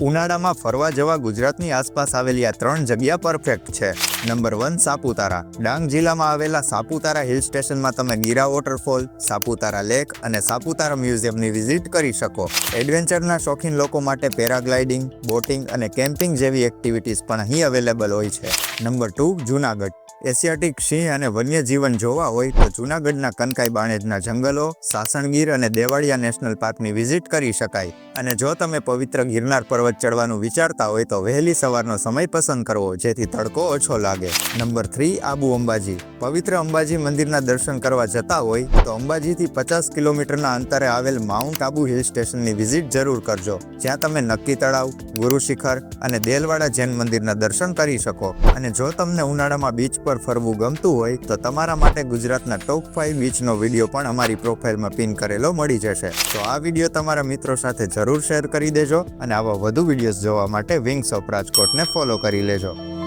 ઉનાળામાં ફરવા જવા ગુજરાતની આસપાસ આવેલી આ ત્રણ જગ્યા પરફેક્ટ છે. Number one Saputara. ડાંગ જિલ્લામાં આવેલા સાપુતારા હિલ સ્ટેશનમાં તમે ગીરા વોટરફોલ સાપુતારા લેક અને સાપુતારા મ્યુઝિયમની વિઝિટ કરી શકો. એડવેન્ચરના શોખીન લોકો માટે પેરાગ્લાઇડિંગ, બોટિંગ અને કેમ્પિંગ જેવી એક્ટિવિટીઝ પણ અહીં અવેલેબલ હોય છે. Number two Junagadh. એશિયાટિક સિંહ અને વન્યજીવન જોવા હોય તો જૂનાગઢના કનકાઈ બાણેજના જંગલો, સાસણગીર અને દેવાળિયા નેશનલ પાર્કની વિઝિટ કરી શકાય. અને જો તમે પવિત્ર ગિરનાર પર્વત ચડવાનું વિચારતા હોય તો વહેલી સવારનો સમય પસંદ કરવો, જેથી તડકો ઓછો લાગે. Number three, Abu Ambaji. પવિત્ર અંબાજી મંદિરના દર્શન કરવા જતા હોય તો અંબાજીથી પચાસ કિલોમીટરના અંતરે આવેલ માઉન્ટ આબુ હિલ સ્ટેશનની વિઝિટ જરૂર કરજો. જ્યાં તમે નક્કી તળાવ, ગુરુ શિખર અને દેલવાડા જૈન મંદિરના દર્શન કરી શકો. અને જો તમને ઉનાળામાં બીચ પર ફરવું ગમતું હોય તો તમારા માટે ગુજરાતના ટોપ ફાઇવ બીચનો વીડિયો પણ અમારી પ્રોફાઇલમાં પિન કરેલો મળી જશે. તો આ વીડિયો તમારા મિત્રો સાથે જરૂર શેર કરી દેજો અને આવા વધુ વિડીયોઝ જોવા માટે વિંગ્સ ઓફ રાજકોટને ફોલો કરી લેજો.